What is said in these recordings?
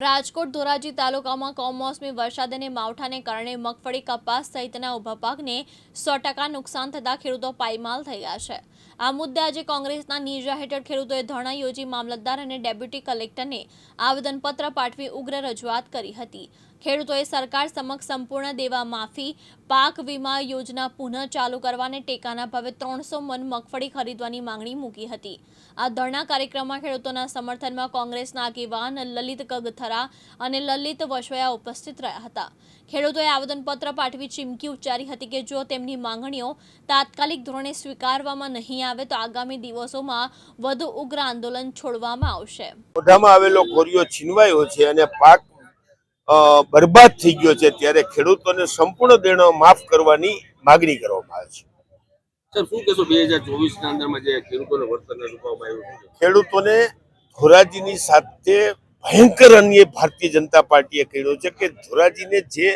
રાજકોટ ધોરાજી તાલુકામાં કમોસમી વરસાદ અને માવઠાને કારણે મગફળી કપાસ સહિતના ઊભા પાકને સો નુકસાન થતાં ખેડૂતો પાયમાલ થઈ ગયા છે. આ મુદ્દે આજે કોંગ્રેસના નીજા હેઠળ ખેડૂતોએ ધરણા યોજી મામલતદાર અને ડેપ્યુટી કલેક્ટરને આવેદનપત્ર પાઠવી ઉગ્ર રજૂઆત કરી હતી. ખેડૂતોએ સરકાર સમક્ષ સંપૂર્ણ દેવા માફી, પાક વીમા યોજના પુનઃ ચાલુ કરવાને ટેકાના ભાવે ત્રણસો મન મગફળી ખરીદવાની માંગણી મૂકી હતી. આ ધરણા કાર્યક્રમમાં ખેડૂતોના સમર્થનમાં કોંગ્રેસના આગેવાન લલિત કગથરા અને લલિત વસવયા ઉપસ્થિત રહ્યા હતા. ખેડૂતોએ આવેદનપત્ર પાઠવી ચીમકી ઉચ્ચારી હતી કે જો તેમની માંગણીઓ તાત્કાલિક ધોરણે સ્વીકારવામાં નહીં આવે તો આગામી દિવસોમાં વધુ ઉગ્ર આંદોલન છોડવામાં આવશે. મોઢામાં આવેલો કોરિયો છીનવાયો છે અને પાક અ, બરબાદ થઈ ગયો છે ત્યારે ખેડૂતોને સંપૂર્ણ દેણો માફ કરવાની માગણી કરવામાં આવે છે. સર શું કહેશો બે હજાર ચોવીસ ના અંદરમાં જે ખેડૂતોને છે? ખેડૂતોને ધોરાજીની સાથે ભયંકર અન્ય ભારતીય જનતા પાર્ટીએ કર્યો છે કે ધોરાજીને જે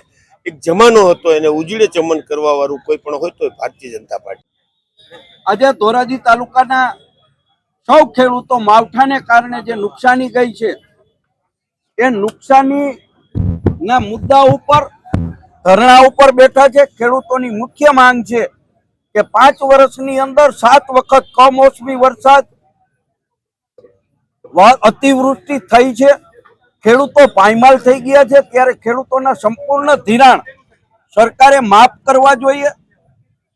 એક જમાનો હતો એને ઉજળે ચમન કરવા વાળું કોઈ પણ હોય તો ભારતીય જનતા પાર્ટી. આજે ધોરાજી તાલુકાના સૌ ખેડૂતો માવઠાને કારણે જે નુકસાની ગઈ છે, એ નુકસાની ના મુદ્દા ઉપર, ધરણા ઉપર બેઠા છે. ખેડૂતોની મુખ્ય માંગ છે કે પાંચ વર્ષની અંદર સાત વખત કમોસમી વરસાદ અતિવૃષ્ટિ થઈ છે. ખેડૂતો પાયમાલ થઈ ગયા છે. ત્યારે ખેડૂતોના સંપૂર્ણ ધિરાણ સરકારે માફ કરવા જોઈએ.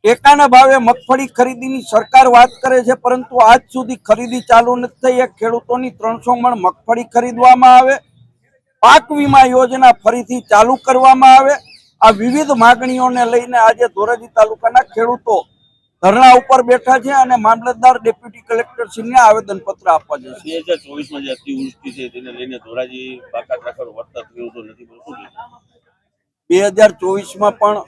ટેકાના ભાવે મગફળી ખરીદીની સરકાર વાત કરે છે, પરંતુ આજ સુધી ખરીદી ચાલુ નથી થઈ. ખેડૂતોની ત્રણસો મણ મગફળી ખરીદવામાં આવે. પાક વીમા યોજના ફરીથી ચાલુ કરવામાં આવે. આ વિવિધ માગણીઓને લઈને આજે ધોરાજી તાલુકાના ખેડૂતો ધરણા ઉપર બેઠા છે અને મામલતદાર ડેપ્યુટી કલેક્ટર કલેક્ટરશ્રીને આવેદન પત્ર આપવા જશે. બે હજાર ચોવીસમાં જે અતિવૃષ્ટિ છે તેને લઈને ધોરાજી બાકાત રાખવાનું થયો તો નથી બોલતું બે હજાર ચોવીસમાં પણ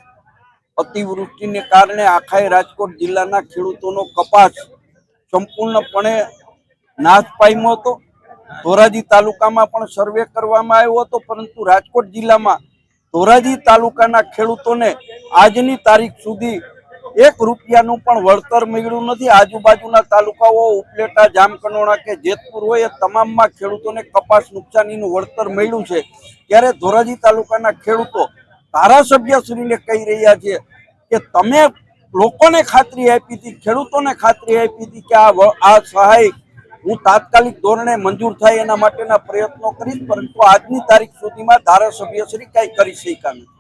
અતિવૃષ્ટિને કારણે આખાય રાજકોટ જિલ્લાના ખેડૂતોનો કપાસ સંપૂર્ણપણે નાશ પામ્યો હતો. ધોરાજી તાલુકામાં પણ સર્વે કરવામાં આવ્યો હતો પરંતુ રાજકોટ જિલ્લામાં ધોરાજી તાલુકાના ખેડૂતોને આજની તારીખ સુધી એક રૂપિયાનું પણ વળતર મળ્યું નથી. આજુબાજુના તાલુકાઓ ઉપલેટા, જામકંડોણા કે જેતપુર હોય એ તમામમાં ખેડૂતોને કપાસ નુકસાનીનું વળતર મળ્યું છે. ત્યારે ધોરાજી તાલુકાના ખેડૂતો ધારાસભ્યશ્રીને કહી રહ્યા છે કે તમે લોકોને ખાતરી આપી હતી, ખેડૂતોને ખાતરી આપી હતી કે આ આ સહાય હું તાત્કાલિક ધોરણે મંજૂર થાય એના માટેના પ્રયત્નો કરીશ, પરંતુ આજની તારીખ સુધીમાં ધારાસભ્યશ્રી કઈ કરી શક્યા નથી.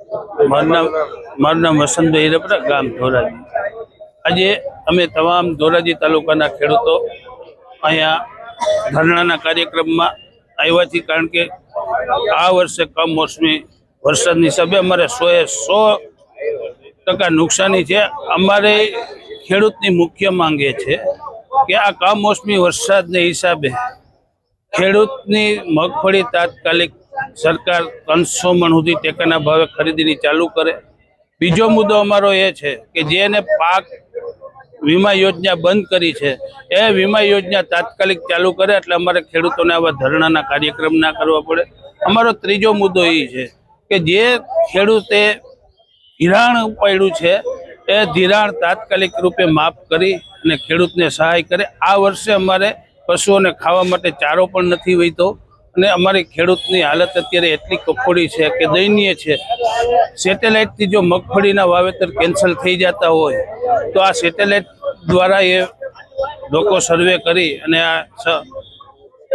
મારું નામ વસંતભાઈ હિરેપરા, ગામ ધોરાજી. આજે અમે તમામ ધોરાજી તાલુકાના ખેડૂતો અહીંયા ધરણાના કાર્યક્રમમાં આવ્યા છીએ કારણ કે આ વર્ષે કમોસમી વરસાદની હિસાબે અમારે સોએ સો ટકા નુકસાની છે. અમારે ખેડૂતની મુખ્ય માંગે છે કે આ કમોસમી વરસાદને હિસાબે ખેડૂતની મગફળી તાત્કાલિક સરકાર ત્રણસો મણ સુધી ટેકાના ભાવે ખરીદીની ચાલુ કરે. બીજો મુદ્દો અમારો એ છે કે જેને પાક વીમા યોજના બંધ કરી છે, એ વીમા યોજના તાત્કાલિક ચાલુ કરે એટલે અમારે ખેડૂતોને આવા ધરણાના કાર્યક્રમ ના કરવા પડે. અમારો ત્રીજો મુદ્દો એ છે કે જે ખેડૂતે ધિરાણ ઉપાડ્યું છે, એ ધિરાણ તાત્કાલિક રૂપે માફ કરી અને ખેડૂતને સહાય કરે. આ વર્ષે અમારે પશુઓને ખાવા માટે ચારો પણ નથી વહીતો. અને અમારી ખેડૂતની હાલત અત્યારે એટલી કફોડી છે કે દયનીય છે. સેટેલાઇટથી જો મગફળીના વાવેતર કેન્સલ થઈ જતા હોય, તો આ સેટેલાઇટ દ્વારા એ લોકો સર્વે કરી અને આ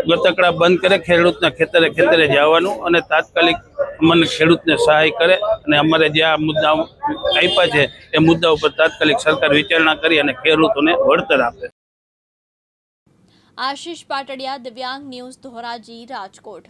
ગતકડા બંધ કરે, ખેડૂતના ખેતરે ખેતરે જવાનું અને તાત્કાલિક અમને ખેડૂતને સહાય કરે અને અમારે જે આ મુદ્દા આપ્યા છે, એ મુદ્દા ઉપર તાત્કાલિક સરકાર વિચારણા કરી અને ખેડૂતોને વળતર આપે. આશીષ પાટડિયા દિવ્યાંગ ન્યૂઝ ધોરાજી રાજકોટ